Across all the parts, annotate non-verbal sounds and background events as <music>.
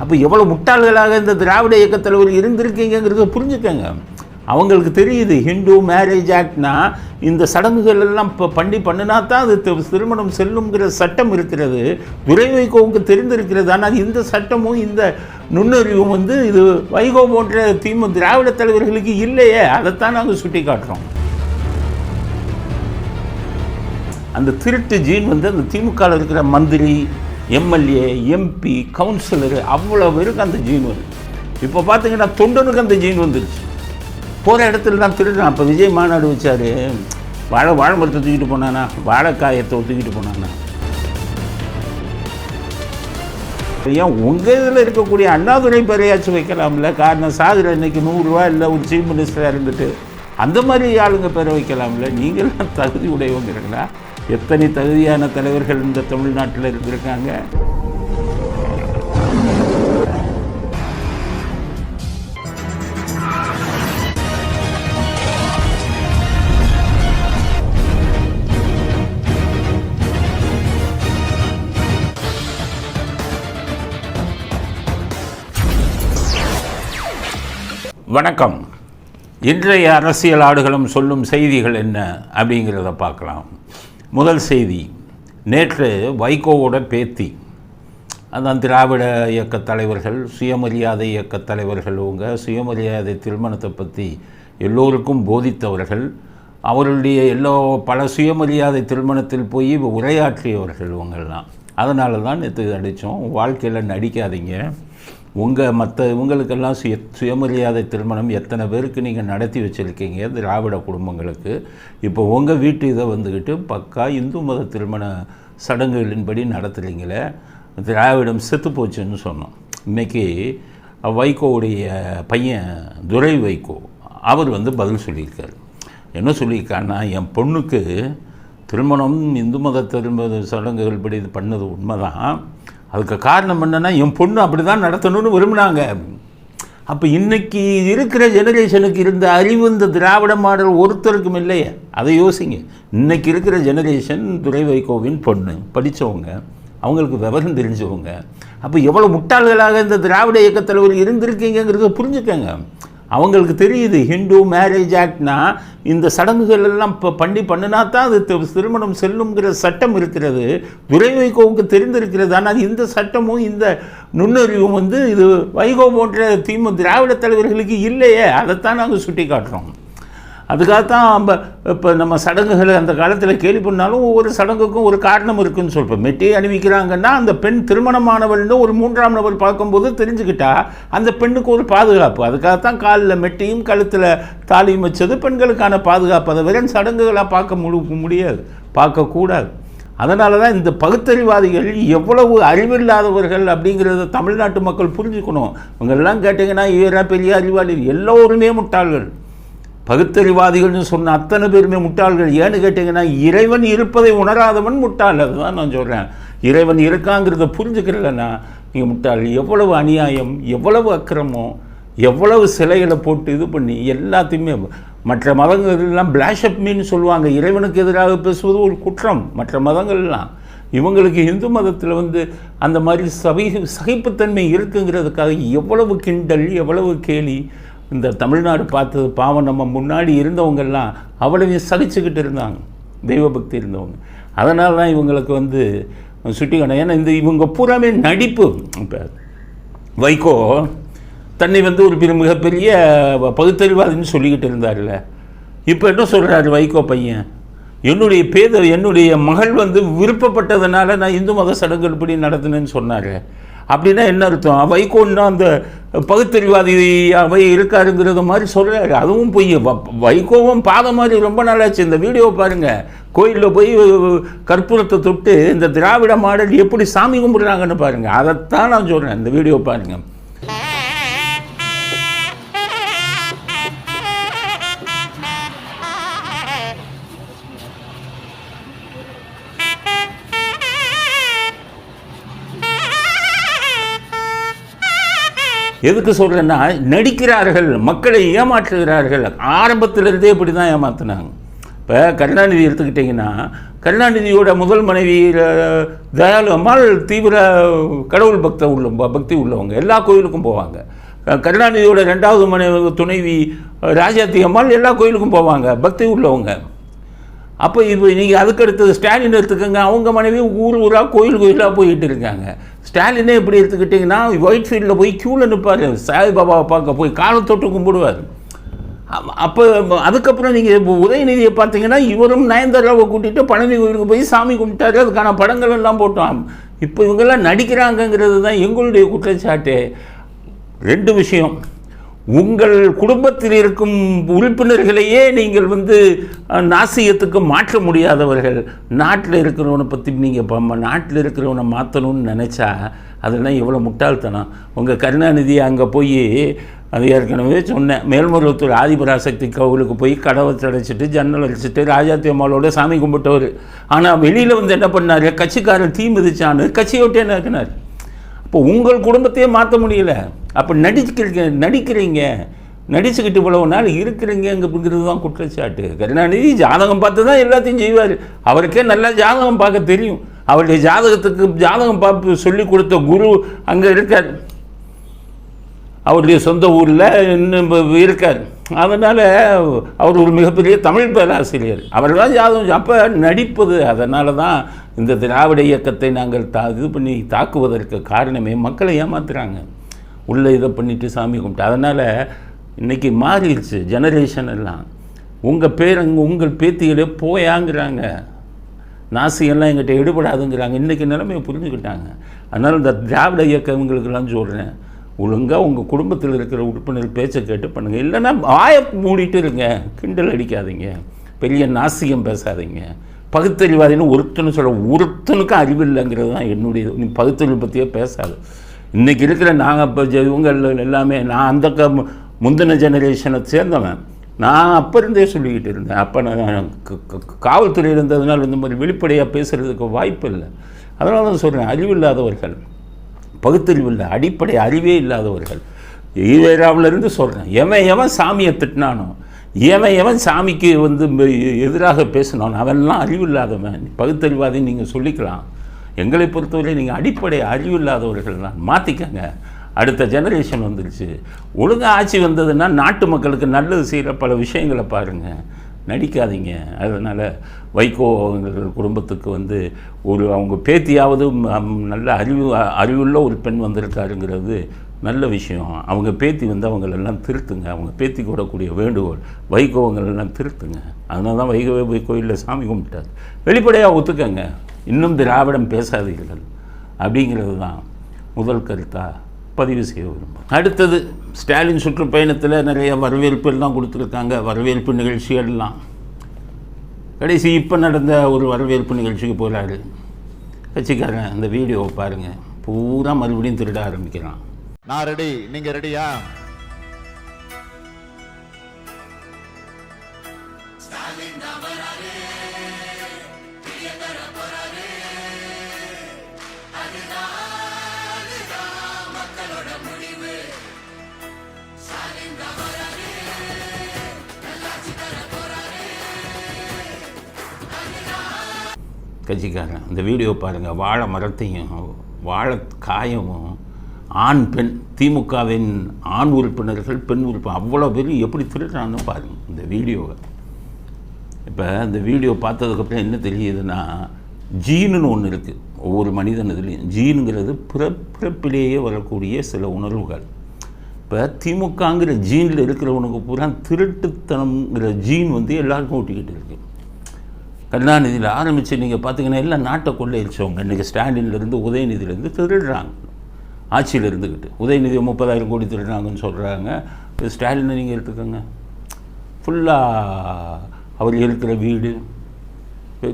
அப்போ எவ்வளோ முட்டாள்களாக இந்த திராவிட இயக்கத் தலைவர் இருந்திருக்கீங்கிறத புரிஞ்சுக்கங்க. அவங்களுக்கு தெரியுது ஹிந்து மேரேஜ் ஆக்ட்னா இந்த சடங்குகள் எல்லாம் இப்போ பண்ணி பண்ணினா தான் அது திருமணம் செல்லுங்கிற சட்டம் இருக்கிறது. துரை வைகோவுக்கு தெரிந்திருக்கிறது. ஆனால் இந்த சட்டமும் இந்த நுண்ணறிவும் வந்து இது வைகோ போன்ற திமு திராவிட தலைவர்களுக்கு இல்லையே. அதைத்தான் நாங்கள் சுட்டி காட்டுறோம் அந்த திருட்டு ஜீன் வந்து அந்த திமுகவில் இருக்கிற மந்திரி எம்எல்ஏ எம்பி கவுன்சிலரு அவ்வளோ பேருக்கு அந்த ஜீன் வருது இப்போ பார்த்தீங்கன்னா தொண்டனுக்கு அந்த ஜீன் வந்துருச்சு. போகிற இடத்துல தான் திருடுறான் அப்போ விஜய் மாநாடு வச்சார். வாழை வாழை மரத்தை தூக்கிட்டு போனானா? வாழைக்காயத்தை தூக்கிட்டு போனானா? ஏன் உங்கள் இதில் இருக்கக்கூடிய அண்ணாதுரை பெரியாச்சும் வைக்கலாம்ல? காரணம் சாகுற இன்னைக்கு நூறுரூவா இல்லை ஒரு சீஃப் மினிஸ்டராக இருந்துட்டு. அந்த மாதிரி ஆளுங்க பேரை வைக்கலாம்ல? நீங்களாம் தகுதி உடையவங்கிறீங்களா எத்தனை தகுதியான தலைவர்கள் இந்த தமிழ்நாட்டில் இருந்திருக்காங்க? வணக்கம். இன்றைய அரசியல் ஆடுகளும் சொல்லும் செய்திகள் என்ன அப்படிங்கிறத பார்க்கலாம். முதல் செய்தி. நேற்று வைகோவோட பேத்தி. அதான் திராவிட இயக்க தலைவர்கள் சுயமரியாதை இயக்க தலைவர்கள் அவங்க சுயமரியாதை திருமணத்தை பற்றி எல்லோருக்கும் போதித்தவர்கள். அவர்களுடைய எல்லோ பல சுயமரியாதை திருமணத்தில் போய் உரையாற்றியவர்கள் இவங்கள்லாம். அதனால தான் நேற்று அடித்தோம். வாழ்க்கையில் நடிக்காதீங்க. உங்கள் மற்ற இவங்களுக்கெல்லாம் சுய சுயமரியாதை திருமணம் எத்தனை பேருக்கு நீங்கள் நடத்தி வச்சுருக்கீங்க? திராவிட குடும்பங்களுக்கு. இப்போ உங்கள் வீட்டு இதை வந்துக்கிட்டு பக்கா இந்து மத திருமண சடங்குகளின்படி நடத்துகிறீங்களே திராவிடம் செத்து போச்சுன்னு சொன்னோம். இன்றைக்கி வைகோவுடைய பையன் துரை வைகோ அவர் வந்து பதில் சொல்லியிருக்கார். என்ன சொல்லியிருக்காருன்னா என் பொண்ணுக்கு திருமணம் இந்து மத திருமண சடங்குகள் படி இது பண்ணது உண்மைதான். அதுக்கு காரணம் என்னென்னா என் பொண்ணு அப்படி தான் நடத்தணும்னு விரும்பினாங்க. அப்போ இன்றைக்கி இருக்கிற ஜெனரேஷனுக்கு இருந்த அறிவு இந்த திராவிட மாடல் ஒருத்தருக்கும் இல்லையே. அதை யோசிங்க. இன்னைக்கு இருக்கிற ஜெனரேஷன் துரை வைகோவின் பொண்ணு படித்தவங்க அவங்களுக்கு விவரம் தெரிஞ்சவங்க. அப்போ எவ்வளோ முட்டாள்களாக இந்த திராவிட இயக்கத் தலைவர் இருந்திருக்கீங்கிறத புரிஞ்சுக்கங்க. அவங்களுக்கு தெரியுது ஹிந்து மேரேஜ் ஆக்ட்னா இந்த சடங்குகள் எல்லாம் இப்போ பண்ணி பண்ணினா தான் அது திருமணம் செல்லுங்கிற சட்டம் இருக்கிறது. துரை வைகோவுக்கு தெரிந்திருக்கிறது. ஆனால் இந்த சட்டமும் இந்த நுண்ணறிவும் வந்து இது வைகோ போன்ற திமுக திராவிட தலைவர்களுக்கு இல்லையே. அதைத்தான் நாங்கள் சுட்டி காட்டுறோம் அதுக்காகத்தான் நம்ம இப்போ நம்ம சடங்குகளை அந்த காலத்தில் கேள்வி பண்ணாலும் ஒவ்வொரு சடங்குக்கும் ஒரு காரணம் இருக்குன்னு சொல்கிறோம் மெட்டியை அணிவிக்கிறாங்கன்னா அந்த பெண் திருமணமானவள்னு ஒரு மூன்றாம் நபர் பார்க்கும்போது தெரிஞ்சுக்கிட்டா அந்த பெண்ணுக்கு ஒரு பாதுகாப்பு. அதுக்காகத்தான் காலில் மெட்டியும் கழுத்தில் தாலியும் வச்சது பெண்களுக்கான பாதுகாப்பு. அதை வெறும் சடங்குகளாக பார்க்க முழு முடியாது. பார்க்கக்கூடாது அதனால தான் இந்த பகுத்தறிவாதிகள் எவ்வளவு அறிவில்லாதவர்கள் அப்படிங்கிறத தமிழ்நாட்டு மக்கள் புரிஞ்சுக்கணும். இவங்கெல்லாம் கேட்டிங்கன்னா இவரா பெரிய அறிவாளி? எல்லோருமே முட்டாள்கள். பகுத்தறிவாதிகள்னு சொன்ன அத்தனை பேருமே முட்டாள்கள். ஏன்னு கேட்டிங்கன்னா இறைவன் இருப்பதை உணராதவன் முட்டாள். அதுதான் நான் சொல்கிறேன் இறைவன் இருக்காங்கிறத புரிஞ்சுக்கிறலன்னா நீங்கள் முட்டாள். எவ்வளவு அநியாயம் எவ்வளவு அக்கிரமம் எவ்வளவு சிலைகளை போட்டு இது பண்ணி எல்லாத்தையுமே மற்ற மதங்கள் எல்லாம் பிளாஷப் மீன் சொல்லுவாங்க. இறைவனுக்கு எதிராக பேசுவது ஒரு குற்றம். மற்ற மதங்கள்லாம். இவங்களுக்கு இந்து மதத்தில் வந்து அந்த மாதிரி சபை சகிப்புத்தன்மை இருக்குங்கிறதுக்காக எவ்வளவு கிண்டல் எவ்வளவு கேலி இந்த தமிழ்நாடு பார்த்தது பாவம் நம்ம முன்னாடி இருந்தவங்கெல்லாம் அவ்வளவையும் சகிச்சுக்கிட்டு இருந்தாங்க. தெய்வபக்தி இருந்தவங்க. அதனால தான் இவங்களுக்கு வந்து சுட்டிக்கணும். ஏன்னா இந்த இவங்க பூராமே நடிப்பு. இப்போ வைகோ தன்னை வந்து ஒரு பெரிய மிகப்பெரிய பகுத்தறிவாதின்னு சொல்லிக்கிட்டு இருந்தார்ல. இப்போ என்ன சொல்கிறாரு வைகோ பையன்? என்னுடைய பேத என்னுடைய மகள் வந்து விருப்பப்பட்டதுனால நான் இந்து மத சடங்குகள்படி நடத்தினேன்னு சொன்னார். அப்படின்னா என்ன அர்த்தம்? வைகோன்னா அந்த பகுத்தறிவாதியாகவே இருக்காருங்கிறது மாதிரி சொல்கிறாரு அதுவும் பொய். வ- வைகோவும் பாதம் மாதிரி ரொம்ப நாளாச்சு. இந்த வீடியோ பாருங்கள் கோயிலில் போய் கற்பூரத்தை தொட்டு இந்த திராவிட மாடல் எப்படி சாமி கும்பிடுறாங்கன்னு பாருங்கள் அதைத்தான் நான் சொல்கிறேன் இந்த வீடியோ பாருங்கள் எதுக்கு சொல்கிறேன்னா நடிக்கிறார்கள் மக்களை ஏமாற்றுகிறார்கள். ஆரம்பத்திலிருந்தே இப்படி தான் ஏமாத்தினாங்க. இப்போ கருணாநிதி எடுத்துக்கிட்டிங்கன்னா கருணாநிதியோட முதல் மனைவி தயாலு அம்மாள் தீவிர கடவுள் பக்த உள்ள ப- பக்தி உள்ளவங்க. எல்லா கோயிலுக்கும் போவாங்க. கருணாநிதியோட ரெண்டாவது மனைவி துணைவி ராஜாத்தி அம்மாள் எல்லா கோயிலுக்கும் போவாங்க. பக்தி உள்ளவங்க. அப்போ இப்போ நீங்கள் அதுக்கடுத்தது ஸ்டாலின் எடுத்துக்கோங்க. அவங்க மனைவி ஊர் ஊராக கோயில் கோயிலாக போயிட்டு இருக்காங்க. ஸ்டாலினே எப்படி எடுத்துக்கிட்டிங்கன்னா ஒயிட் ஃபீல்டில் போய் க்யூவில் நிற்பார் சாய்பாபாவை பார்க்க போய் காலை தொட்டு கும்பிடுவார். அப்போ அதுக்கப்புறம் நீங்கள் உதயநிதியை பார்த்தீங்கன்னா இவரும் நயன்தாராவை கூட்டிட்டு பழனி கோயிலுக்கு போய் சாமி கும்பிட்டாரு. அதுக்கான படங்கள் எல்லாம் போட்டோம். இப்போ இவங்கெல்லாம் நடிக்கிறாங்கங்கிறது தான் எங்களுடைய குற்றச்சாட்டு. ரெண்டு விஷயம். உங்கள் குடும்பத்தில் இருக்கும் உறுப்பினர்களையே நீங்கள் வந்து நாசியத்துக்கு மாற்ற முடியாதவர்கள். நாட்டில் இருக்கிறவனை பற்றி நீங்கள் நாட்டில் இருக்கிறவனை மாற்றணும்னு நினச்சா அதெல்லாம் எவ்வளோ முட்டாள்தனம். உங்கள் கருணாநிதி அங்கே போய் அது ஏற்கனவே சொன்னேன் மேல்மருவத்தூர் ஆதிபராசக்தி கோவிலுக்கு போய் கடவை தடைச்சிட்டு ஜன்னல் அடிச்சிட்டு ராஜாத்தி அம்மாளோட சாமி கும்பிட்டவர். ஆனால் வெளியில் வந்து என்ன பண்ணார்? கட்சிக்காரன் தீ மிதிச்சான்னு கட்சியை விட்டு என்ன இப்போ உங்கள் குடும்பத்தையே மாற்ற முடியல. அப்போ நடிக்கிறீங்க நடிக்கிறீங்க. நடிச்சுக்கிட்டு இவ்வளவு நாள் இருக்கிறீங்கிறது தான் குற்றச்சாட்டு. கருணாநிதி ஜாதகம் பார்த்து தான் எல்லாத்தையும் செய்வார். அவருக்கே நல்லா ஜாதகம் பார்க்க தெரியும். அவருடைய ஜாதகத்துக்கு ஜாதகம் பார்ப்பு சொல்லி கொடுத்த குரு அங்கே இருக்கார். அவருடைய சொந்த ஊரில் இன்னும் இருக்கார். அதனால் அவர் ஒரு மிகப்பெரிய தமிழ் பேராசிரியர். அவர் தான் ஜாதகம். அப்போ நடிப்பது அதனால தான் இந்த திராவிட இயக்கத்தை நாங்கள் தா இது பண்ணி தாக்குவதற்கு காரணமே மக்களை ஏமாத்துறாங்க. உள்ளே இதை பண்ணிட்டு சாமி கும்பிட்டு. அதனால் இன்றைக்கி மாறிடுச்சு ஜெனரேஷன் எல்லாம். உங்கள் பேரங்க உங்கள் பேத்திகளே போயாங்கிறாங்க. நாசியெல்லாம் எங்கிட்ட எடுபடாதுங்கிறாங்க. இன்றைக்கி நிலைமையை புரிஞ்சுக்கிட்டாங்க. அதனால் இந்த திராவிட இயக்கங்களுக்கெல்லாம் சொல்கிறேன் ஒழுங்காக உங்கள் குடும்பத்தில் இருக்கிற உறுப்பினர் பேச்சை கேட்டு பண்ணுங்கள் இல்லைன்னா வாயை மூடிட்டு இருங்க. கிண்டல் அடிக்காதீங்க. பெரிய நாசிகம் பேசாதீங்க. பகுத்தறிவாதின்னு ஒருத்தனு சொல்ல ஒருத்தனுக்கும் அறிவு இல்லைங்கிறது தான் என்னுடைய நீ பகுத்தறிவு பற்றியே பேசாது. இன்றைக்கி இருக்கிற நாங்கள் இப்போ இவங்க எல்லாமே நான் அந்த க முந்தின ஜெனரேஷனை சேர்ந்தவன். நான் அப்போ இருந்தே சொல்லிக்கிட்டு இருந்தேன். அப்போ நான் காவல்துறையில் இருந்ததுனால இந்த மாதிரி வெளிப்படையாக பேசுகிறதுக்கு வாய்ப்பு இல்லை. அதனால தான் சொல்கிறேன் அறிவில்லாதவர்கள் பகுத்தறிவு இல்லை அடிப்படை அறிவே இல்லாதவர்கள். ஈவேராவிலிருந்து சொல்கிறேன் எவன் எவன் சாமியை திட்டினானோ எவன் எவன் சாமிக்கு வந்து எதிராக பேசினான் அவன்லாம் அறிவில்லாதவன். பகுத்தறிவாதி நீங்கள் சொல்லிக்கலாம். எங்களை பொறுத்தவரை நீங்கள் அடிப்படை அறிவில்லாதவர்கள் தான். மாற்றிக்கங்க அடுத்த ஜெனரேஷன் வந்துருச்சு. ஒழுங்கா ஆட்சி வந்ததுன்னா நாட்டு மக்களுக்கு நல்லது செய்கிற பல விஷயங்களை பாருங்கள் நடிக்காதீங்க. அதனால் வைகோ குடும்பத்துக்கு வந்து ஒரு அவங்க பேத்தியாவது நல்ல அறிவு அறிவுள்ள ஒரு பெண் வந்திருக்காருங்கிறது நல்ல விஷயம். அவங்க பேத்தி வந்து அவங்களெல்லாம் திருத்துங்க. அவங்க பேத்தி கூடக்கூடிய வேண்டுகோள் வைகோவங்களெல்லாம் திருத்துங்க. அதனால தான் வைகோ போய் கோயிலில் சாமி கும்பிட்டார். வெளிப்படையாக ஒத்துக்கங்க. இன்னும் திராவிடம் பேசாதீர்கள். அப்படிங்கிறது தான் முதல் கருத்தாக பதிவு செய்ய விரும்புகிறேன் அடுத்தது ஸ்டாலின் சுற்றுப்பயணத்தில் நிறைய வரவேற்பு எல்லாம் கொடுத்துருக்காங்க. வரவேற்பு நிகழ்ச்சிகள்லாம். கடைசி இப்போ நடந்த ஒரு வரவேற்பு நிகழ்ச்சிக்கு போகிறாரு கட்சிக்காரன் அந்த வீடியோவை பாருங்கள் பூரா மறுபடியும் திருட ஆரம்பிக்கிறான். நான் ரெடி நீங்கள் ரெடியா கட்சிக்காரன் அந்த வீடியோ பாருங்கள் வாழை மரத்தையும் வாழை காயமும் ஆண் பெண் திமுகவின் ஆண் உறுப்பினர்கள் பெண் உறுப்பினர் அவ்வளோ பேர் எப்படி திருடுறான்னு பாருங்கள் இந்த வீடியோவை. இப்போ இந்த வீடியோ பார்த்ததுக்கப்புறம் என்ன தெரியுதுன்னா ஜீனுன்னு ஒன்று இருக்குது ஒவ்வொரு மனிதன் இதுலேயும் ஜீனுங்கிறது பிறப்பிலேயே வரக்கூடிய சில உணர்வுகள். இப்போ திமுகங்கிற ஜீனில் இருக்கிறவனுக்கு பூரா திருட்டுத்தனம்ங்கிற ஜீன் வந்து எல்லாருக்கும் ஊட்டிக்கிட்டு இருக்குது கருணாநிதியில் ஆரம்பித்து நீங்கள் பார்த்தீங்கன்னா எல்லாம் நாட்டை கொள்ளையடிச்சவங்க. இன்றைக்கி ஸ்டாலின்லேருந்து உதயநிதியிலேருந்து திருடுறாங்க. ஆட்சியில் இருந்துக்கிட்டு உதயநிதி முப்பதாயிரம் கோடி திருடுறாங்கன்னு சொல்கிறாங்க ஸ்டாலினை நீங்கள் எடுத்துக்கோங்க ஃபுல்லாக அவர் இருக்கிற வீடு.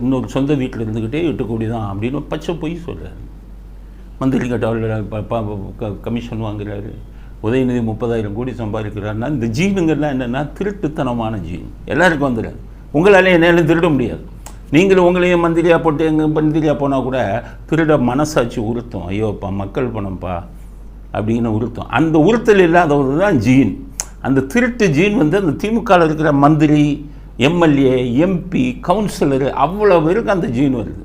இன்னொரு சொந்த வீட்டில் இருந்துக்கிட்டே எட்டு கோடி தான் அப்படின்னு பச்சை பொய் சொல்கிறாரு மந்திரி கட்ட கமிஷன் வாங்குறாரு. உதயநிதி முப்பதாயிரம் கோடி சம்பாதிக்கிறாருன்னா இந்த ஜீனுங்கெல்லாம் என்னென்னா திருட்டுத்தனமான ஜீன். எல்லாருக்கும் வந்துடுறாரு உங்களால் என்னாலும் திருட முடியாது. நீங்களும் உங்களையும் மந்திரியாக போட்டு எங்கள் மந்திரியாக போனால் கூட திருட மனசாட்சி உறுத்தும். ஐயோப்பா மக்கள் பணம்ப்பா அப்படின்னு உறுத்தும். அந்த உறுத்தல் இல்லாதது தான் ஜீன். அந்த திருட்டு ஜீன் வந்து அந்த திமுகவில் இருக்கிற மந்திரி எம்எல்ஏ எம்பி கவுன்சிலரு அவ்வளோ பேருக்கு அந்த ஜீன் வருது.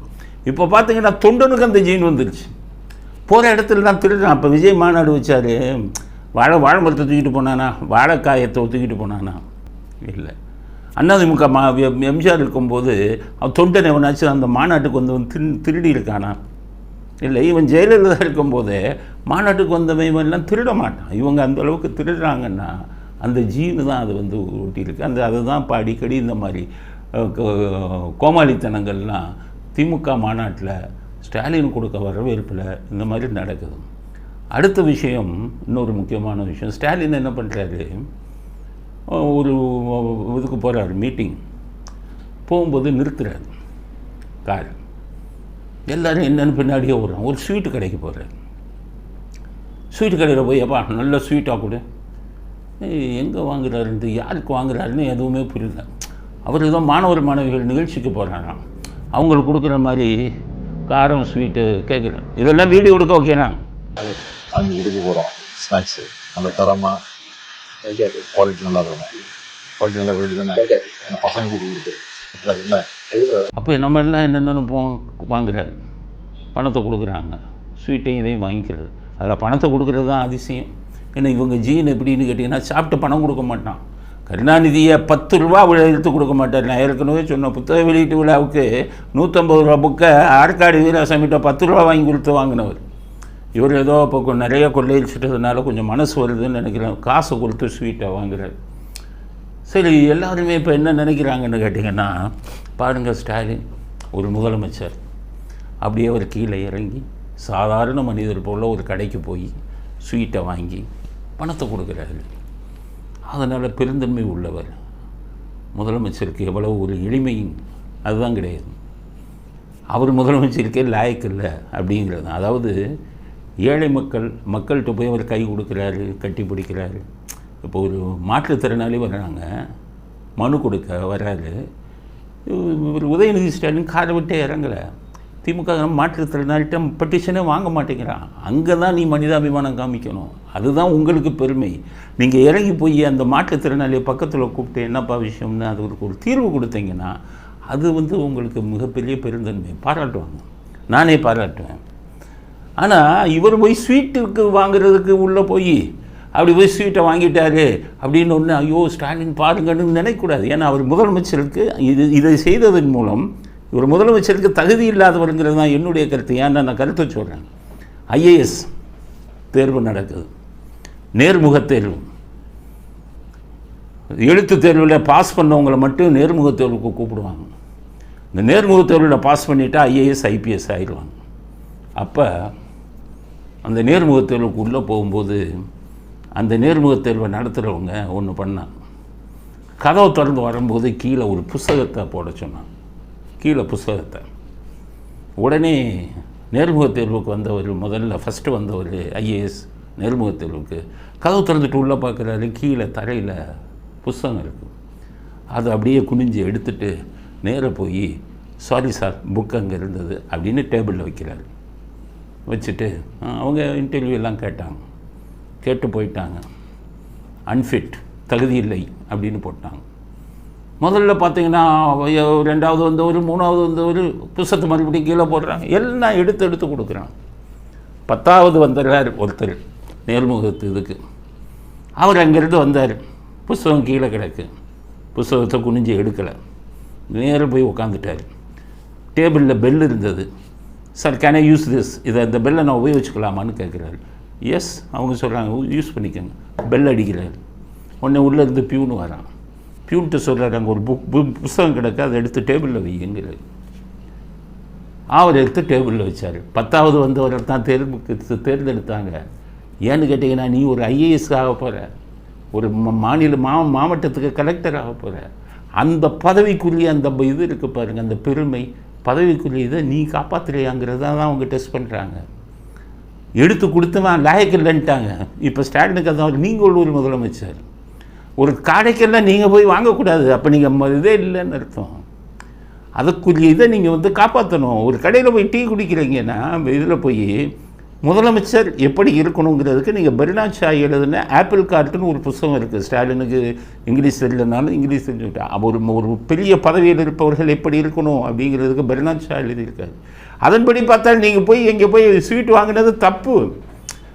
இப்போ பார்த்தீங்கன்னா தொண்டனுக்கு அந்த ஜீன் வந்துருச்சு. போகிற இடத்துல தான் திருடுறான். அப்போ விஜய் மாநாடு வச்சார். வாழை வாழை மரத்தை தூக்கிட்டு போனானா? வாழைக்காயத்தை தூக்கிட்டு போனானா? இல்லை. அண்ணாதிமுக மா எம்ஜிஆர் இருக்கும்போது அவன் தொண்டன் எவனாச்சும் அந்த மாநாட்டுக்கு வந்து திரு திருடி இருக்கானா இல்லை இவன் ஜெயலலிதா இருக்கும்போதே மாநாட்டுக்கு வந்தவன் இவன் எல்லாம் திருட மாட்டான். இவங்க அந்த அளவுக்கு திருடுறாங்கன்னா அந்த ஜீனு தான் அது வந்து ஊட்டியிருக்கு. அந்த அதுதான் இப்போ அடிக்கடி இந்த மாதிரி கோ- கோமாளித்தனங்கள்லாம் திமுக மாநாட்டில் ஸ்டாலின் கொடுக்க வரவேற்பில் இந்த மாதிரி நடக்குது. அடுத்த விஷயம் இன்னொரு முக்கியமான விஷயம் ஸ்டாலின் என்ன பண்ணுறாரு ஒரு இதுக்கு போகிறாரு மீட்டிங் போகும்போது நிறுத்துறாரு. கார். எல்லோரும் என்னென்னு பின்னாடியே ஓடுறான் ஒரு ஸ்வீட்டு கடைக்கு போகிறாரு ஸ்வீட்டு கடையில் போய் அப்பா நல்ல ஸ்வீட்டாக கொடு. எங்கே வாங்குறாருன்ட்டு யாருக்கு வாங்குறாருன்னு எதுவுமே புரியல. அவர் ஏதோ மாணவர் மாணவிகள் நிகழ்ச்சிக்கு போகிறாராம் அவங்களுக்கு கொடுக்குற மாதிரி காரம் ஸ்வீட்டு கேட்குறேன் இதெல்லாம் வீடியோ கொடுக்க ஓகேண்ணா அஞ்சு கொடுக்க போகிறோம் ஸ்நாக்ஸு அந்த தரமாக குவாலிட்டி நல்லா இருக்கணும் குவாலிட்டி நல்லா தானே பசங்க கொடுக்குறது என்ன அப்போ நம்ம எல்லாம் என்னென்னு போ வாங்குறாரு பணத்தை கொடுக்குறாங்க ஸ்வீட்டையும் இதையும் வாங்கிக்கிறது அதில் பணத்தை கொடுக்குறது தான் அதிசயம் ஏன்னா இவங்க ஜீன் எப்படின்னு கேட்டிங்கன்னா சாப்பிட்டு பணம் கொடுக்க மாட்டான் கருணாநிதியை பத்து ரூபா எடுத்து கொடுக்க மாட்டார் நான் ஏற்கனவே சொன்ன புத்தக வெளியீட்டு விழாவுக்கு நூற்றம்பது ரூபா புக்கை ஆற்காடு வீராசாமிகிட்ட பத்து ரூபா வாங்கி கொடுத்து வாங்கினவர் இவர் ஏதோ இப்போ நிறைய கொள்ளையடிச்சிட்டதுனால கொஞ்சம் மனசு வருதுன்னு நினைக்கிறேன். காசை கொடுத்து ஸ்வீட்டை வாங்குறாரு. சரி எல்லாருமே இப்போ என்ன நினைக்கிறாங்கன்னு கேட்டிங்கன்னா பாருங்கள் ஸ்டாலின் ஒரு முதலமைச்சர். அப்படியே அவர் கீழே இறங்கி சாதாரண மனிதர் போல் ஒரு கடைக்கு போய் ஸ்வீட்டை வாங்கி பணத்தை கொடுக்குறாரு. அதனால் பெருந்தன்மை உள்ளவர். முதலமைச்சருக்கு எவ்வளவு ஒரு எளிமையும் அதுதான் கிடையாது. அவர் முதலமைச்சருக்கே லாயக்கு இல்லை அப்படிங்கிறது தான். அதாவது ஏழை மக்கள் மக்கள்கிட்ட போய் அவர் கை கொடுக்குறாரு கட்டி பிடிக்கிறாரு. இப்போ ஒரு மாற்றுத்திறனாளி வர்றாங்க மனு கொடுக்க வர்றாரு இவர் உதயநிதி ஸ்டாலின் காரை விட்டே இறங்கலை. திமுக மாற்றுத்திறனாளிட்ட பெட்டிஷனே வாங்க மாட்டேங்கிறான். அங்கே தான் நீ மனிதாபிமானம் காமிக்கணும். அதுதான் உங்களுக்கு பெருமை. நீங்கள் இறங்கி போய் அந்த மாற்றுத்திறனாளியை பக்கத்தில் கூப்பிட்டு என்னப்பா விஷயம்னு அதுக்கு ஒரு தீர்வு கொடுத்தீங்கன்னா அது வந்து உங்களுக்கு மிகப்பெரிய பெருந்தன்மை. பாராட்டுவாங்க. நானே பாராட்டுவேன். ஆனால் இவர் போய் ஸ்வீட்டுக்கு வாங்குறதுக்கு உள்ளே போய் அப்படி போய் ஸ்வீட்டை வாங்கிட்டாரு அப்படின்னு ஒன்று ஐயோ ஸ்டாலின் பாருங்கன்னு நினைக்கக்கூடாது. ஏன்னா அவர் முதலமைச்சருக்கு இது இதை செய்ததன் மூலம் இவர் முதலமைச்சருக்கு தகுதி இல்லாதவருங்கிறது தான் என்னுடைய கருத்து. ஏன்னா நான் கருத்தை சொல்கிறேன் ஐஏஎஸ் தேர்வு நடக்குது. நேர்முக தேர்வு. எழுத்து தேர்வில் பாஸ் பண்ணவங்களை மட்டும் நேர்முக தேர்வுக்கு கூப்பிடுவாங்க. இந்த நேர்முக தேர்வில் பாஸ் பண்ணிட்டா ஐஏஎஸ் ஐபிஎஸ் ஆயிடுவாங்க. அப்போ அந்த நேர்முகத் தேர்வுக்கு உள்ளே போகும்போது அந்த நேர்முகத் தேர்வை நடத்துகிறவங்க ஒன்று பண்ணான் கதவை திறந்து வரும்போது கீழே ஒரு புஸ்தகத்தை போட சொன்னான். கீழே புஸ்தகத்தை. உடனே நேர்முகத் தேர்வுக்கு வந்தவர் முதல்ல ஃபஸ்ட்டு வந்தவர் ஐஏஎஸ் நேர்முகத் தேர்வுக்கு. கதவு திறந்துட்டு உள்ளே பார்க்குறாரு கீழே தரையில் புஸ்தகம் இருக்குது அதை அப்படியே குனிஞ்சு எடுத்துட்டு நேராக போய் சாரி சார் புக் அங்கே இருந்தது அப்படின்னு டேபிளில் வைக்கிறாரு. வச்சுட்டு அவங்க இன்டர்வியூ எல்லாம் கேட்டாங்க. கேட்டு போயிட்டாங்க. அன்ஃபிட் தகுதி இல்லை அப்படின்னு போட்டாங்க. முதல்ல பார்த்தீங்கன்னா ஐயோ, ரெண்டாவது வந்தவர் மூணாவது வந்தவர் புஸ்தத்தை மறுபடியும் கீழே போடுறாங்க. எல்லாம் எடுத்து எடுத்து கொடுக்குறாங்க. பத்தாவது வந்துடுறார் ஒருத்தர் நேர்முகத்து இதுக்கு. அவர் அங்கேருந்து வந்தார். புஸ்தகம் கீழே கிடக்கு. புஸ்தகத்தை குனிஞ்சு எடுக்கலை. நேராக போய் உக்காந்துட்டார். டேபிளில் பெல் இருந்தது. Sir can I use this இதை இந்த பெல்லை நான் உபயோகிச்சுக்கலாமான்னு கேட்குறாரு. எஸ் அவங்க சொல்கிறாங்க யூஸ் பண்ணிக்கோங்க. பெல் அடிக்கிறாரு. உடனே உள்ளே இருந்து பியூன் வரான். பியூன்ட்டு சொல்கிறாரு அங்கே ஒரு புக் புஸ்தகம் கிடக்கு. அதை எடுத்து டேபிளில் வையுங்கிறாரு. அவர் எடுத்து டேபிளில் வச்சார். பத்தாவது வந்தவரை தான் தேர்வுக்கு தேர்ந்தெடுத்தாங்க. ஏன்னு கேட்டிங்கன்னா நீ ஒரு ஐஏஎஸ் ஆக போகிற ஒரு மாநில மா மாவட்டத்துக்கு கலெக்டர் ஆக போகிற அந்த பதவிக்குரிய அந்த இது இருக்குது பாருங்கள் அந்த பெருமை பதவிக்குரிய இதை நீ காப்பாற்றுறியாங்கிறத தான் அவங்க டெஸ்ட் பண்ணுறாங்க எடுத்து கொடுத்தவன் லாயக்கு இல்லைன்ட்டாங்க. இப்போ ஸ்டாலினுக்கு அதான் நீங்கள் ஒரு முதலமைச்சர். ஒரு கடைக்கெல்லாம் நீங்கள் போய் வாங்கக்கூடாது. அப்போ நீங்கள் இதே இல்லைன்னு அர்த்தம். அதுக்குரிய இதை நீங்கள் வந்து காப்பாற்றணும் ஒரு கடையில் போய் டீ குடிக்கிறீங்கன்னா இதில் போய் முதலமைச்சர் எப்படி இருக்கணுங்கிறதுக்கு நீங்கள் பெர்னாட் ஷா எழுதின ஆப்பிள் கார்ட்டுன்னு ஒரு புஸ்தகம் இருக்குது ஸ்டாலினுக்கு இங்கிலீஷ் தெரியலனாலும் இங்கிலீஷ் தெரிஞ்சுக்கிட்டா. ஒரு ஒரு பெரிய பதவியில் இருப்பவர்கள் எப்படி இருக்கணும் அப்படிங்கிறதுக்கு பெர்னாட் ஷா எழுதியிருக்காரு. அதன்படி பார்த்தா நீங்கள் போய் எங்கே போய் ஸ்வீட் வாங்கினது தப்பு.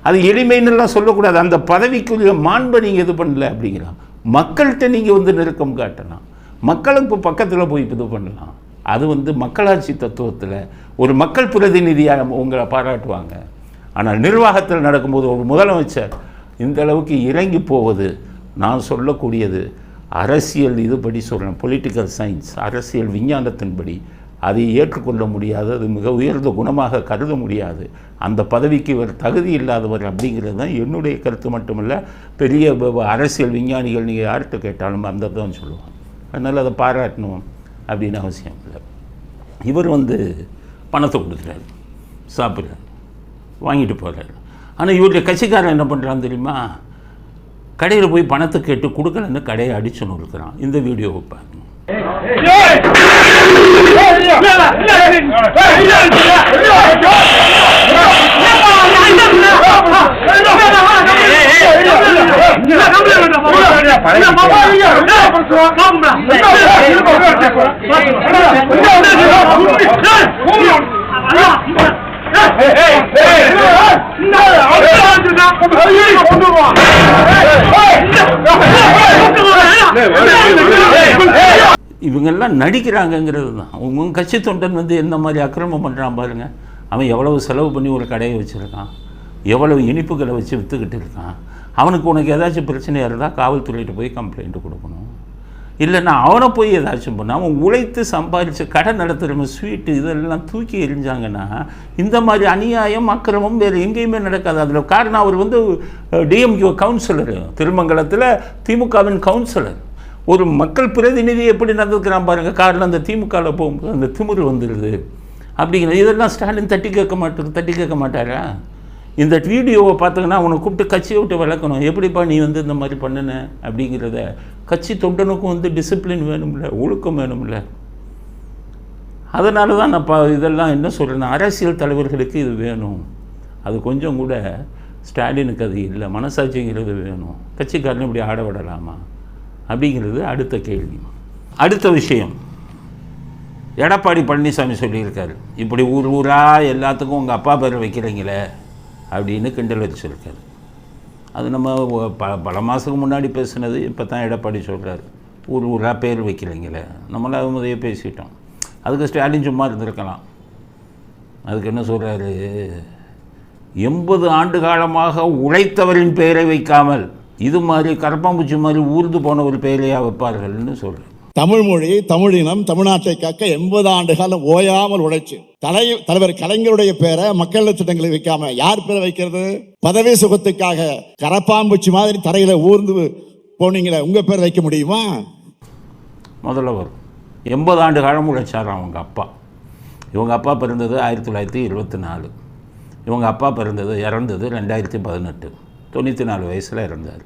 அது எளிமைன்னுலாம் சொல்லக்கூடாது. அந்த பதவிக்குரிய மாண்பை நீங்கள் இது பண்ணல அப்படிங்கிறான். மக்கள்கிட்ட நீங்கள் வந்து நெருக்கம் காட்டலாம். மக்களும் இப்போ பக்கத்தில் போய் இது பண்ணலாம். அது வந்து மக்களாட்சி தத்துவத்தில் ஒரு மக்கள் பிரதிநிதியாக உங்களை பாராட்டுவாங்க. ஆனால் நிர்வாகத்தில் நடக்கும்போது ஒரு முதலமைச்சர் இந்த அளவுக்கு இறங்கி போவது நான் சொல்லக்கூடியது. அரசியல் இதுபடி சொல்கிறேன் பொலிட்டிக்கல் சயின்ஸ் அரசியல் விஞ்ஞானத்தின்படி அதை ஏற்றுக்கொள்ள முடியாது. அது மிக உயர்ந்த குணமாக கருத முடியாது. அந்த பதவிக்கு இவர் தகுதி இல்லாதவர் அப்படிங்கிறது தான் என்னுடைய கருத்து மட்டுமல்ல பெரிய அரசியல் விஞ்ஞானிகள் நீங்கள் யார்கிட்ட கேட்டாலும் அந்த தான் சொல்லுவாங்க. அதனால் அதை பாராட்டணும் அப்படின்னு அவசியம் இல்லை. இவர் வந்து பணத்தை கொடுக்குறாரு. சாப்பிட்றாரு. வாங்கிட்டு போகிறார் ஆனால் இவருடைய கட்சிக்காரன் என்ன பண்ணுறான் தெரியுமா கடையில் போய் பணத்தை கேட்டு கொடுக்கலன்னு கடையை அடிச்சுன்னு நொறுக்கிறான் இந்த வீடியோவை பாருங்க இவங்கெல்லாம் நடிக்கிறாங்கங்கிறது தான். உங்க கட்சி தொண்டன் வந்து என்ன மாதிரி அக்கிரமம் பண்ணுறான் பாருங்க. அவன் எவ்வளவு செலவு பண்ணி ஒரு கடையை வச்சுருக்கான். எவ்வளவு இனிப்புகளை வச்சு விற்றுக்கிட்டு இருக்கான். அவனுக்கு உனக்கு ஏதாச்சும் பிரச்சனையாக இருந்தால் காவல்துறையிட்ட போய் கம்ப்ளைண்ட் கொடுக்கணும். இல்லைன்னா அவனை போய் ஏதாச்சும் பண்ண அவன் உழைத்து சம்பாதிச்சு கடை நடத்துகிறவங்க ஸ்வீட்டு இதெல்லாம் தூக்கி எரிஞ்சாங்கன்னா இந்த மாதிரி அநியாயம் அக்கிரமம் வேறு எங்கேயுமே நடக்காது. அதில் காரணம் அவர் வந்து டிஎம்கே கவுன்சிலர் திருமங்கலத்தில் திமுகவின் கவுன்சிலர் ஒரு மக்கள் பிரதிநிதி எப்படி நடந்துக்கிறான் பாருங்கள் காரணம் அந்த திமுகவில் போகும்போது அந்த திமிரு வந்துடுது அப்படிங்கிறது இதெல்லாம் ஸ்டாலின் தட்டி கேட்க மாட்டார் தட்டி கேட்க மாட்டாரா? இந்த வீடியோவை பார்த்தீங்கன்னா அவனை கூப்பிட்டு கட்சியை விட்டு விளக்கணும் எப்படிப்பா நீ வந்து இந்த மாதிரி பண்ணின? அப்படிங்கிறத கட்சி தொண்டனுக்கும் வந்து டிசிப்ளின் வேணும்ல ஒழுக்கம் வேணும்ல. அதனால தான் நான் ப இதெல்லாம் என்ன சொல்கிறேன்னா அரசியல் தலைவர்களுக்கு இது வேணும். அது கொஞ்சம் கூட ஸ்டாலினுக்கு அது இல்லை மனசாட்சிங்கிறது வேணும். கட்சிக்காரன் இப்படி ஆட விடலாமா? அப்படிங்கிறது அடுத்த கேள்வி. அடுத்த விஷயம். எடப்பாடி பழனிசாமி சொல்லியிருக்காரு. இப்படி ஊர் ஊராக எல்லாத்துக்கும் உங்கள் அப்பா பேர் வைக்கிறீங்களே. அப்படின்னு கிண்டல் வச்சிருக்காரு அது நம்ம ப பல மாதத்துக்கு முன்னாடி பேசுனது இப்போ தான் எடப்பாடி சொல்கிறாரு ஊர் ஊராக பேர் வைக்கிறீங்களே நம்மளாம் அது முதலே பேசிட்டோம். அதுக்கு ஸ்டாலின் சும்மா இருந்திருக்கலாம். அதுக்கு என்ன சொல்கிறாரு எண்பது ஆண்டு காலமாக உழைத்தவரின் பெயரை வைக்காமல் இது மாதிரி கரப்பாம்பூச்சி மாதிரி ஊர்ந்து போன ஒரு பெயரையாக வைப்பார்கள்னு சொல்கிறார் தமிழ் மொழி தமிழினம் தமிழ்நாட்டை காக்க எண்பது ஆண்டு காலம் ஓயாமல் உழைச்சு. தலை தலைவர் கலைஞருடைய பேரை மக்கள் திட்டங்களை வைக்காம யார் பேரை வைக்கிறது? பதவி சுகத்துக்காக கரப்பாம்பூச்சி மாதிரி தரையில ஊர்ந்து போனீங்களே உங்க பேர் வைக்க முடியுமா? முதல்ல வரும். எண்பது ஆண்டு காலம் உழைச்சார் அவங்க அப்பா. இவங்க அப்பா பிறந்தது ஆயிரத்தி தொள்ளாயிரத்தி இருபத்தி நாலு. இவங்க அப்பா பிறந்தது இறந்தது ரெண்டாயிரத்தி பதினெட்டு. தொண்ணூற்றி நாலு வயசில் இறந்தார்.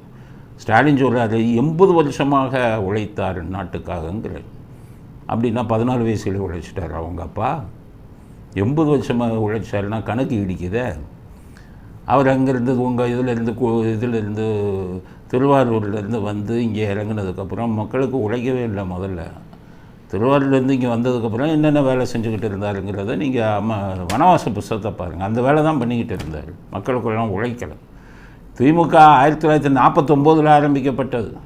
ஸ்டாலின் சொல்கிறாரு எண்பது வருஷமாக உழைத்தார் நாட்டுக்காகங்கிற. அப்படின்னா பதினாலு வயசில் உழைச்சிட்டார் அவங்க அப்பா. எண்பது வருஷமாக உழைச்சாருன்னா கணக்கு இடிக்குதே. அவர் அங்கேருந்து உங்கள் இதிலேருந்து இதிலேருந்து திருவாரூர்லேருந்து வந்து இங்கே இறங்குனதுக்கப்புறம் மக்களுக்கு உழைக்கவே இல்லை முதல்ல. திருவாரூர்லேருந்து இங்கே வந்ததுக்கப்புறம் என்னென்ன வேலை செஞ்சுக்கிட்டு இருந்தாருங்கிறத நீங்கள் அம்மா வனவாச புஸ்தகத்தை பாருங்கள் அந்த வேலை தான் பண்ணிக்கிட்டு இருந்தார். மக்களுக்கெல்லாம் உழைக்கலை. திமுக ஆயிரத்தி தொள்ளாயிரத்தி நாற்பத்தொம்போதில் ஆரம்பிக்கப்பட்டது.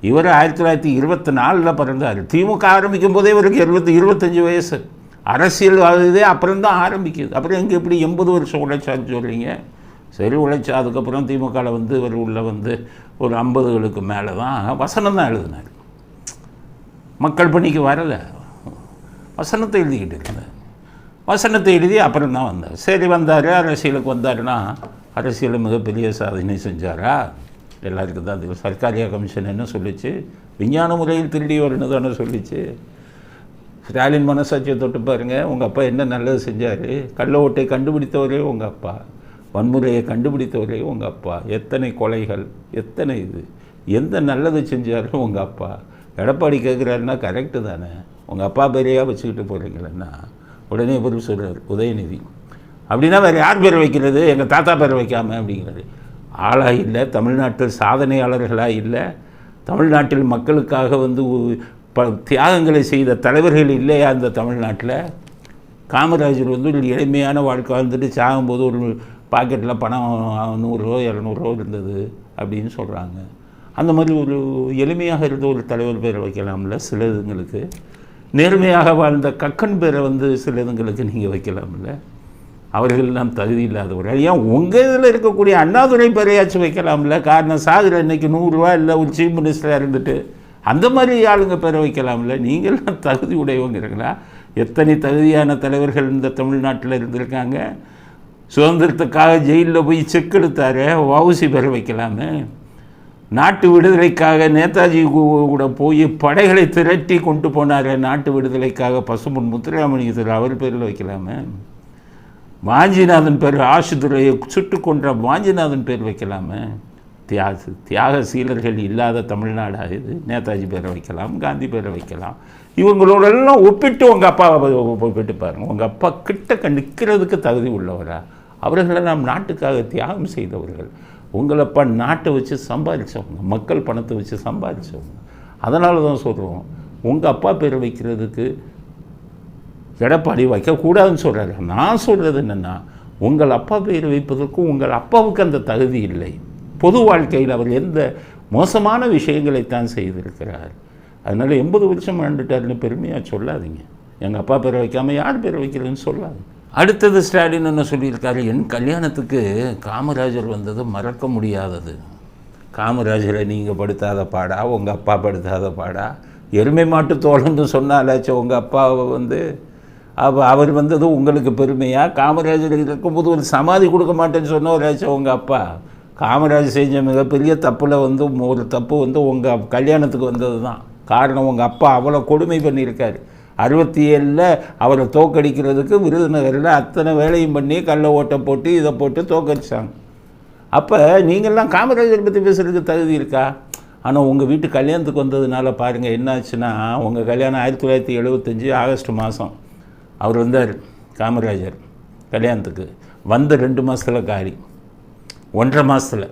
இவர் ஆயிரத்தி தொள்ளாயிரத்தி இருபத்தி நாலில் பிறந்தார். திமுக ஆரம்பிக்கும் போதே இவருக்கு இருபத்தி இருபத்தஞ்சி வயசு. அரசியல் இதே அப்புறம் தான் ஆரம்பிக்குது. அப்புறம் எங்கே எப்படி எண்பது வருஷம் உழைச்சான்னு சொல்கிறீங்க சரி உழைச்சா அதுக்கப்புறம் திமுகவில் வந்து இவர் உள்ள வந்து ஒரு ஐம்பதுகளுக்கு மேலே தான் வசனம் தான் எழுதினார். மக்கள் பணிக்கு வரலை. வசனத்தை எழுதிக்கிட்டு இருந்தார். வசனத்தை எழுதி அப்புறம் தான் வந்தார். சரி வந்தார். அரசியலுக்கு வந்தாருன்னா அரசியலில் மிகப்பெரிய சாதனை செஞ்சாரா? எல்லாருக்கும் தான் தெரியும். சர்க்காரியா கமிஷன் என்ன சொல்லிச்சு? விஞ்ஞான முறையில் திருடி வரணும் தானே சொல்லிச்சு. ஸ்டாலின் மனசாட்சியை தொட்டு பாருங்கள் உங்கள் அப்பா என்ன நல்லது செஞ்சார்? கள்ள ஓட்டை கண்டுபிடித்தவரே உங்கள் அப்பா. வன்முறையை கண்டுபிடித்தவரே உங்கள் அப்பா. எத்தனை கொலைகள் எத்தனை இது எந்த நல்லது செஞ்சாரும் உங்கள் அப்பா. எடப்பாடி கேட்குறாருன்னா கரெக்டு தானே. உங்கள் அப்பா பேரையாக வச்சுக்கிட்டு போகிறீங்களேன்னா உடனே இவர் சொல்கிறார் உதயநிதி. அப்படின்னா வேறு யார் பேர் வைக்கிறது? எங்கள் தாத்தா பேர் வைக்காம அப்படிங்கிறது ஆளாக இல்லை தமிழ்நாட்டில் சாதனையாளர்களாக இல்லை தமிழ்நாட்டில் மக்களுக்காக வந்து ப தியாகங்களை செய்த தலைவர்கள் இல்லையா அந்த தமிழ்நாட்டில்? காமராஜர் வந்து ஒரு எளிமையான வாழ்க்கை வந்துட்டு சாகும்போது ஒரு பாக்கெட்டில் பணம் நூறுரூவா இரநூறுவா இருந்தது அப்படின்னு சொல்கிறாங்க அந்த மாதிரி ஒரு எளிமையாக இருந்த ஒரு தலைவர் பேரை வைக்கலாம்ல சில இதுங்களுக்கு. நேர்மையாக வாழ்ந்த கக்கன் பேரை வந்து சில இதுங்களுக்கு நீங்கள் வைக்கலாம்ல. அவர்களெல்லாம் தகுதி இல்லாதவர்கள். ஏன் உங்கள் இதில் இருக்கக்கூடிய அண்ணாதுரை பேரையாச்சும் வைக்கலாம்ல? காரணம் சாகுற இன்றைக்கி நூறுரூவா இல்லை ஒரு சீஃப் மினிஸ்டராக இருந்துட்டு. அந்த மாதிரி ஆளுங்க பெற வைக்கலாம்ல? நீங்கள்லாம் <laughs> தகுதி உடையவங்கிறீங்களா எத்தனை தகுதியான தலைவர்கள் இந்த தமிழ்நாட்டில் இருந்திருக்காங்க? சுதந்திரத்துக்காக ஜெயிலில் போய் செக் எடுத்தாரு வவுசி பெற வைக்கலாமே? நாட்டு விடுதலைக்காக நேதாஜி கூட போய் படைகளை திரட்டி கொண்டு போனார் நாட்டு விடுதலைக்காக பசும்பொன் முத்துராமலிங்கத்தில் அவர் பேரில் வைக்கலாமே? வாஞ்சிநாதன் பேர் ஆசுதுரையை சுட்டு கொன்ற வாஞ்சிநாதன் பேர் வைக்கலாமே? தியாக தியாக சீலர்கள் இல்லாத தமிழ்நாடாக இது நேதாஜி பேரை வைக்கலாம் காந்தி பேரை வைக்கலாம். இவங்களோடெல்லாம் ஒப்பிட்டு உங்கள் அப்பாவை ஒப்பிட்டு பாருங்கள் உங்கள் அப்பா கிட்ட நிற்கிறதுக்கு தகுதி உள்ளவரா? அவர்களை நாம் நாட்டுக்காக தியாகம் செய்தவர்கள். உங்களப்பா நாட்டை வச்சு சம்பாதிச்சவங்க மக்கள் பணத்தை வச்சு சம்பாதிச்சவங்க அதனால தான் சொல்கிறோம் உங்கள் அப்பா பேர் வைக்கிறதுக்கு எடப்பாடி வைக்கக்கூடாதுன்னு சொல்கிறாரு நான் சொல்கிறது என்னென்னா உங்கள் அப்பா பேர் வைப்பதற்கும் உங்கள் அப்பாவுக்கு அந்த தகுதி இல்லை. பொது வாழ்க்கையில் அவர் எந்த மோசமான விஷயங்களைத்தான் செய்திருக்கிறார். அதனால் எண்பது வருஷம் வாழ்ந்துட்டார்னு பெருமையாக சொல்லாதீங்க. எங்கள் அப்பா பேரை வைக்காமல் யார் பேரை வைக்கிறதுன்னு சொல்லாது. அடுத்தது ஸ்டாலின் என்ன சொல்லியிருக்காரு? என் கல்யாணத்துக்கு காமராஜர் வந்தது மறக்க முடியாதது. காமராஜரை நீங்கள் படுத்தாத பாடா உங்கள் அப்பா படுத்தாத பாடா? எருமை மாட்டு தோழன்னு சொன்னாலாச்சும் உங்கள் அப்பாவை வந்து. அவ அவர் வந்தது உங்களுக்கு பெருமையாக காமராஜர் இருக்கும்போது ஒரு சமாதி கொடுக்க மாட்டேன்னு சொன்னவராச்சும் உங்கள் அப்பா. காமராஜர் செஞ்ச மிகப்பெரிய தப்பில் வந்து ஒரு தப்பு வந்து உங்கள் கல்யாணத்துக்கு வந்தது தான் காரணம் உங்கள் அப்பா அவ்வளோ கொடுமை பண்ணியிருக்காரு. அறுபத்தி ஏழில் அவரை தோக்கடிக்கிறதுக்கு விருதுநகரில் அத்தனை வேலையும் பண்ணி கள்ள ஓட்டை போட்டு இதை போட்டு தோக்கடிச்சாங்க அப்போ நீங்கள்லாம் காமராஜர் பற்றி பேசுகிறதுக்கு தகுதி இருக்கா? ஆனால் உங்கள் வீட்டு கல்யாணத்துக்கு வந்ததுனால பாருங்கள் என்னாச்சுன்னா உங்கள் கல்யாணம் ஆயிரத்தி தொள்ளாயிரத்தி எழுபத்தஞ்சி ஆகஸ்ட் மாதம் அவர் வந்தார் காமராஜர் கல்யாணத்துக்கு. வந்த ரெண்டு மாதத்தில் காரி ஒன்றரை மாதத்தில்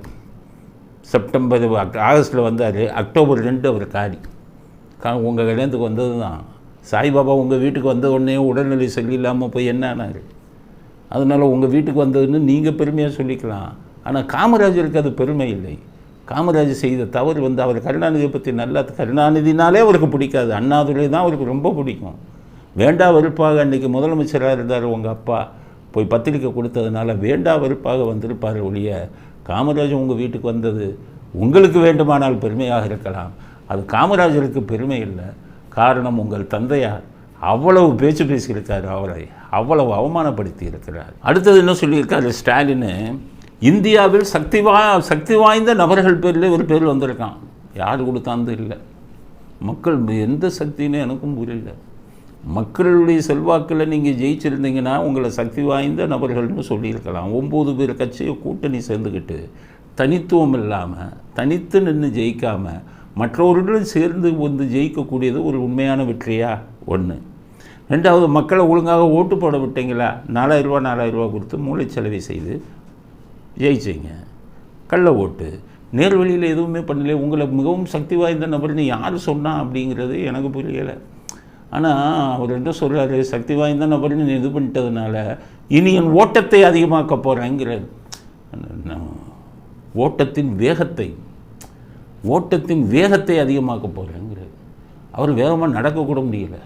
செப்டம்பர் அக்- ஆகஸ்ட்டில் வந்தார் அக்டோபர் ரெண்டு அவர் காரி கா உங்கள் கல்யாணத்துக்கு வந்தது தான் சாய்பாபா உங்கள் வீட்டுக்கு வந்த உடனே உடல்நிலை சரியில்லாமல் போய் என்ன ஆனார்? அதனால் உங்கள் வீட்டுக்கு வந்ததுன்னு நீங்கள் பெருமையாக சொல்லிக்கலாம். ஆனால் காமராஜருக்கு அது பெருமை இல்லை. காமராஜர் செய்த தவறு வந்து அவர் கருணாநிதியை பற்றி நல்லா கருணாநிதினாலே அவருக்கு பிடிக்காது. அண்ணாதுரை தான் அவருக்கு ரொம்ப பிடிக்கும். வேண்டா வெறுப்பாக அன்றைக்கி முதலமைச்சராக இருந்தார் உங்கள் அப்பா. போய் பத்திரிக்கை கொடுத்ததுனால வேண்டா வெறுப்பாக வந்திருப்பார் ஒழிய காமராஜர் உங்கள் வீட்டுக்கு வந்தது உங்களுக்கு வேண்டுமானால் பெருமையாக இருக்கலாம். அது காமராஜருக்கு பெருமை இல்லை. காரணம் உங்கள் தந்தையார். அவ்வளவு பேச்சு பேசியிருக்காரு அவரை. அவ்வளவு அவமானப்படுத்தி இருக்கிறார். அடுத்தது என்ன சொல்லியிருக்காரு ஸ்டாலின்? இந்தியாவில் சக்தி வா சக்தி வாய்ந்த நபர்கள் பேரில் ஒரு பேர் வந்திருக்கான். யார் கொடுத்தாந்து இல்லை மக்கள் எந்த சக்தின்னு எனக்கும் புரியல. மக்களுடைய செல்வாக்கில் நீங்கள் ஜெயிச்சிருந்தீங்கன்னா உங்களை சக்தி வாய்ந்த நபர்கள்னு சொல்லியிருக்கலாம். ஒம்பது பேர் கட்சியை கூட்டணி சேர்ந்துக்கிட்டு தனித்துவம் இல்லாமல் தனித்து நின்று ஜெயிக்காமல் மற்றவர்களுடன் சேர்ந்து வந்து ஜெயிக்கக்கூடியது ஒரு உண்மையான வெற்றியா? ஒன்று ரெண்டாவது மக்களை ஒழுங்காக ஓட்டு போட விட்டீங்களா? நாலாயிரரூவா நாலாயிரரூவா கொடுத்து மூளைச்சலவை செய்து ஜெயிச்சிங்க. கள்ள ஓட்டு. நேர்வழியில் எதுவுமே பண்ணல உங்களை மிகவும் சக்தி வாய்ந்த நபர்னு யார் சொன்னா அப்படிங்கிறது எனக்கு புரியலை. ஆனால் அவர் என்ன சொல்கிறாரு சக்தி வாய்ந்த நபர்னு இது பண்ணிட்டதுனால இனி என் ஓட்டத்தை அதிகமாக்க போகிறேங்கிறார் ஓட்டத்தின் வேகத்தை ஓட்டத்தின் வேகத்தை அதிகமாக்க போகிறேங்கிறார் அவர் வேகமாக நடக்கக்கூட முடியல.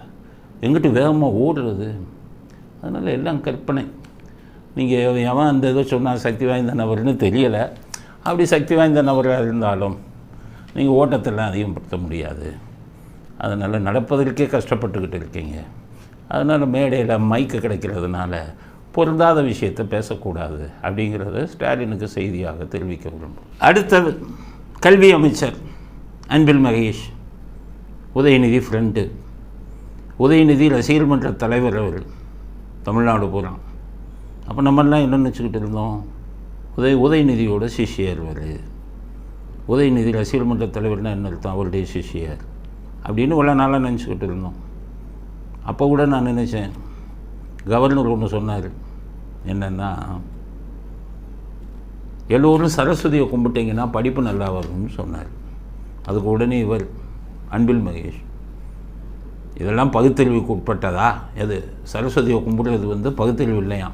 எங்கிட்டு வேகமாக ஓடுறது? அதனால் எல்லாம் கற்பனை. நீங்கள் எவன் அந்த இதை சொன்னால் சக்தி வாய்ந்த நபர்னு தெரியலை. அப்படி சக்தி வாய்ந்த நபராக இருந்தாலும் நீங்கள் ஓட்டத்தெல்லாம் அதிகப்படுத்த முடியாது. அதனால் நடப்பதற்கே கஷ்டப்பட்டுக்கிட்டு இருக்கீங்க. அதனால் மேடையில் மைக்கு கிடைக்கிறதுனால பொருந்தாத விஷயத்தை பேசக்கூடாது அப்படிங்கிறத ஸ்டாலினுக்கு செய்தியாக தெரிவிக்க விரும்புகிறேன் அடுத்தது கல்வி அமைச்சர் அன்பில் மகேஷ் உதயநிதி ஃப்ரெண்டு உதயநிதி ரசிகர் மன்ற தலைவர் அவர் தமிழ்நாடு பூரா. அப்போ நம்மெல்லாம் என்ன நினச்சிக்கிட்டு இருந்தோம்? உதய உதயநிதியோட சிஷியர் அவர் உதயநிதி ரசிகர் மன்ற தலைவர்னால் என்ன அர்த்தம்? அவருடைய சிஷியர். அப்படின்னு இவ்வளோ நாளாக நினச்சிக்கிட்டு இருந்தோம். அப்போ கூட நான் நினச்சேன் கவர்னர் ஒன்று சொன்னார் என்னென்னா எல்லோரும் சரஸ்வதியை கும்பிட்டீங்கன்னா படிப்பு நல்லா வரும்னு சொன்னார். அதுக்கு உடனே இவர் அன்பில் மகேஷ் இதெல்லாம் பகுத்தறிவுக்கு உட்பட்டதா? எது சரஸ்வதியை கும்பிடுறது வந்து பகுத்தறிவு இல்லையா?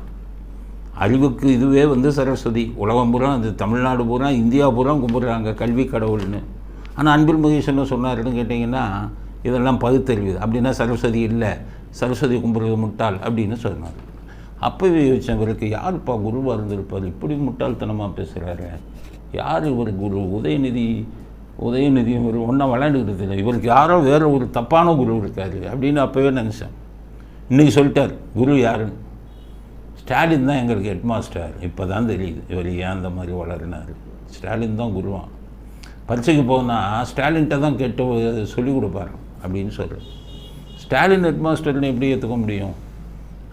அறிவுக்கு இதுவே வந்து சரஸ்வதி. உலகம் பூரா அது தமிழ்நாடு பூரா இந்தியா பூரா கும்பிட்றாங்க கல்வி கடவுள்னு. ஆனால் அன்பில் மகேஷன் சொன்னார்னு கேட்டிங்கன்னா இதெல்லாம் பகுத்தறிவு. அப்படின்னா சரஸ்வதி இல்லை சரஸ்வதி கும்பிட்றது முட்டாள் அப்படின்னு சொன்னார். அப்போவே யோசிச்சேன் இவருக்கு யாருப்பா குருவாக இருந்திருப்பார்? இப்படி முட்டாள்தனமாக பேசுகிறாரு யார் இவர் குரு? உதயநிதி உதயநிதி இவர் ஒன்றா விளையாண்டுக்கிட்டு இல்லை இவருக்கு யாரோ வேறு ஒரு தப்பான குரு இருக்காரு அப்படின்னு அப்போவே நினச்சேன். இன்றைக்கி சொல்லிட்டார் குரு யாருன்னு. ஸ்டாலின் தான் எங்களுக்கு ஹெட்மாஸ்டர். இப்போ தான் தெரியுது இவர் ஏன் அந்த மாதிரி வளர்னார்? ஸ்டாலின் தான் குருவான் பரீட்சைக்கு போனால் ஸ்டாலின்கிட்ட தான் கேட்டு சொல்லிக் கொடுப்பாரு அப்படின்னு சொல்கிறேன் ஸ்டாலின் ஹெட்மாஸ்டர்னு எப்படி ஏற்றுக்க முடியும்?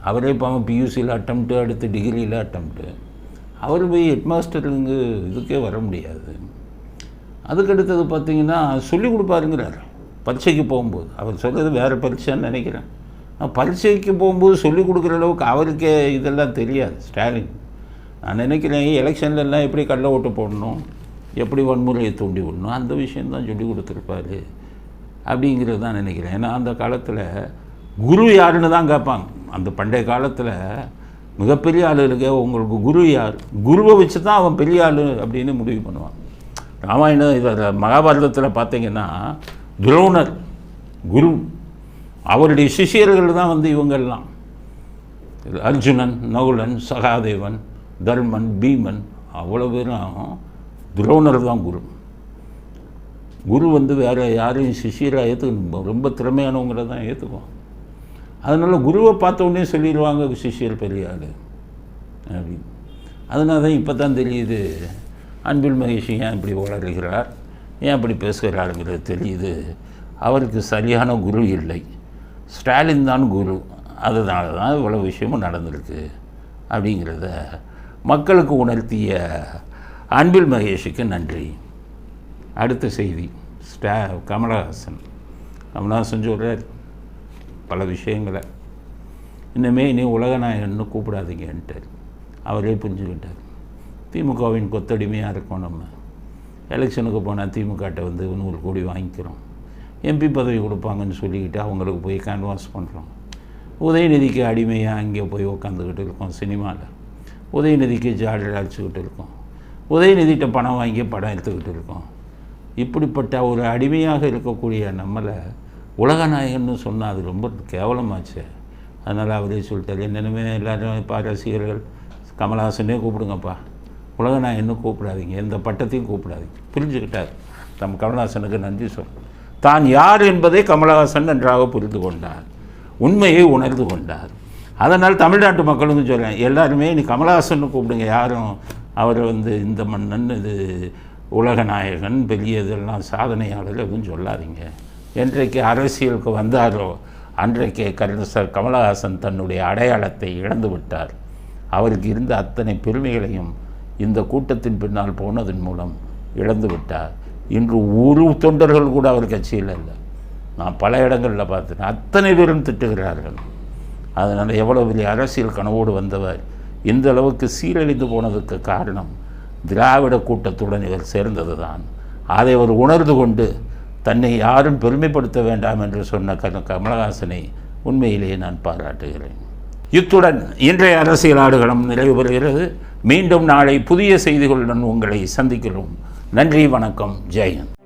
அவரே பாவம் பியூசியில் அட்டம்ப்ட்டு அடுத்து டிகிரியில் அட்டம்ப்ட்டு அவர் போய் ஹெட்மாஸ்டருங்க இதுக்கே வர முடியாது. அதுக்கடுத்தது பார்த்தீங்கன்னா சொல்லிக் கொடுப்பாருங்கிறார். பரீட்சைக்கு போகும்போது. அவர் சொல்கிறது வேறு பரீட்சைன்னு நினைக்கிறேன். நான் பரீட்சைக்கு போகும்போது சொல்லிக் கொடுக்குற அளவுக்கு அவருக்கே இதெல்லாம் தெரியாது ஸ்டாலின். நான் நினைக்கிறேன் எலெக்ஷன்லலாம் எப்படி கடலை ஓட்டு போடணும்? எப்படி வன்முறையை தூண்டி விடணும்? அந்த விஷயந்தான் சொல்லி கொடுத்துருப்பாரு. அப்படிங்கிறது தான் நினைக்கிறேன். ஏன்னா அந்த காலத்தில் குரு யாருன்னு தான் கேட்பாங்க. அந்த பண்டைய காலத்தில் மிகப்பெரிய ஆளுகளுக்கு உங்களுக்கு குரு யார்? குருவை வச்சு தான் அவன் பெரிய ஆள் அப்படின்னு முடிவு பண்ணுவான். ராமாயணம் இதில் மகாபாரதத்தில் பார்த்தீங்கன்னா துரோணர் குரு அவருடைய சிஷியர்கள் தான் வந்து இவங்கள்லாம் அர்ஜுனன் நகுலன் சகாதேவன் தர்மன் பீமன் அவ்வளோ பேரும் துரோணர் தான் குரு. குரு வந்து வேறு யாரையும் சிஷியராக ஏற்றுக்கணும் ரொம்ப திறமையானவங்கள தான் ஏற்றுக்கும் அதனால் குருவை பார்த்தோன்னே சொல்லிடுவாங்க சிஷியர் பெரிய ஆள் அப்படின்னு. அதனால தான் இப்போ தான் தெரியுது அன்பில் மகேஷ் ஏன் இப்படி வளர்கிறார் ஏன் இப்படி பேசுகிறாருங்கிறது தெரியுது. அவருக்கு சரியான குரு இல்லை. ஸ்டாலின் தான் குரு. அதனால தான் இவ்வளோ விஷயமும் நடந்திருக்கு. அப்படிங்கிறத மக்களுக்கு உணர்த்திய அன்பில் மகேஷுக்கு நன்றி. அடுத்த செய்தி ஸ்டா கமலஹாசன். கமலஹாசன் சொல்கிறார் பல விஷயங்களை. இன்னமே இனி உலகநாயகன்னு கூப்பிடாதீங்கன்ட்டார். அவரே புரிஞ்சுக்கிட்டார். திமுகவின் கொத்தடிமையாக இருக்கோம் நம்ம. எலெக்ஷனுக்கு போனால் திமுகட்ட வந்து நூறு கோடி வாங்கிக்கிறோம். எம்பி பதவி கொடுப்பாங்கன்னு சொல்லிக்கிட்டு அவங்களுக்கு போய் கேன்வாஸ் பண்ணுறோம் உதயநிதிக்கு அடிமையாக அங்கே போய் உட்காந்துக்கிட்டு இருக்கோம் சினிமாவில் உதயநிதிக்கு ஜாலியாக அடிச்சுக்கிட்டு இருக்கோம். உதயநிதிட்ட பணம் வாங்கி படம் எடுத்துக்கிட்டு இருக்கோம் இப்படிப்பட்ட ஒரு அடிமையாக இருக்கக்கூடிய நம்மளை உலகநாயகன்னு சொன்னால் அது ரொம்ப கேவலமாச்சு. அதனால் அவரே சொல்லிட்டார் என்னென்னமே எல்லோரும் இப்போ ரசிகர்கள் கமலஹாசனே கூப்பிடுங்கப்பா. உலகநாயகன்னு கூப்பிடாதீங்க எந்த பட்டத்தையும் கூப்பிடாதீங்க. புரிஞ்சுக்கிட்டார். நம் கமலஹாசனுக்கு நன்றி சொல். தான் யார் என்பதை கமலஹாசன் நன்றாக புரிந்து கொண்டார். உண்மையை உணர்ந்து கொண்டார். அதனால் தமிழ்நாட்டு மக்களுக்கும் சொல்கிறேன் எல்லாருமே நீ கமலஹாசன் கூப்பிடுங்க யாரும் அவர் வந்து இந்த மன்னன் இது உலகநாயகன் பெரிய இதெல்லாம் சாதனையாளர் எதுவும் சொல்லாதீங்க. என்றைக்கு அரசியலுக்கு வந்தாரோ அன்றைக்கே கலைஞர் கமலஹாசன் தன்னுடைய அடையாளத்தை இழந்து விட்டார். அவருக்கு இருந்த அத்தனை பெருமைகளையும் இந்த கூட்டத்தின் பின்னால் போனதன் மூலம் இழந்து விட்டார். இன்று ஒரு தொண்டர்கள் கூட அவர் கட்சியில் இல்லை. நான் பல இடங்களில் பார்த்தேன். அத்தனை பேரும் திட்டுகிறார்கள். அதனால் எவ்வளோ பெரிய அரசியல் கனவோடு வந்தவர் இந்த அளவுக்கு சீரழிந்து போனதுக்கு காரணம் திராவிட கூட்டத்துடன் இவர் சேர்ந்தது தான் அதை அவர் உணர்ந்து கொண்டு தன்னை யாரும் பெருமைப்படுத்த வேண்டாம் என்று சொன்ன கமலஹாசனை உண்மையிலேயே நான் பாராட்டுகிறேன். இத்துடன் இன்றைய அரசியல் ஆடுகளம் நிறைவு பெறுகிறது. மீண்டும் நாளை புதிய செய்திகளுடன் உங்களை சந்திக்கிறோம். நன்றி வணக்கம் ஜெயந்த்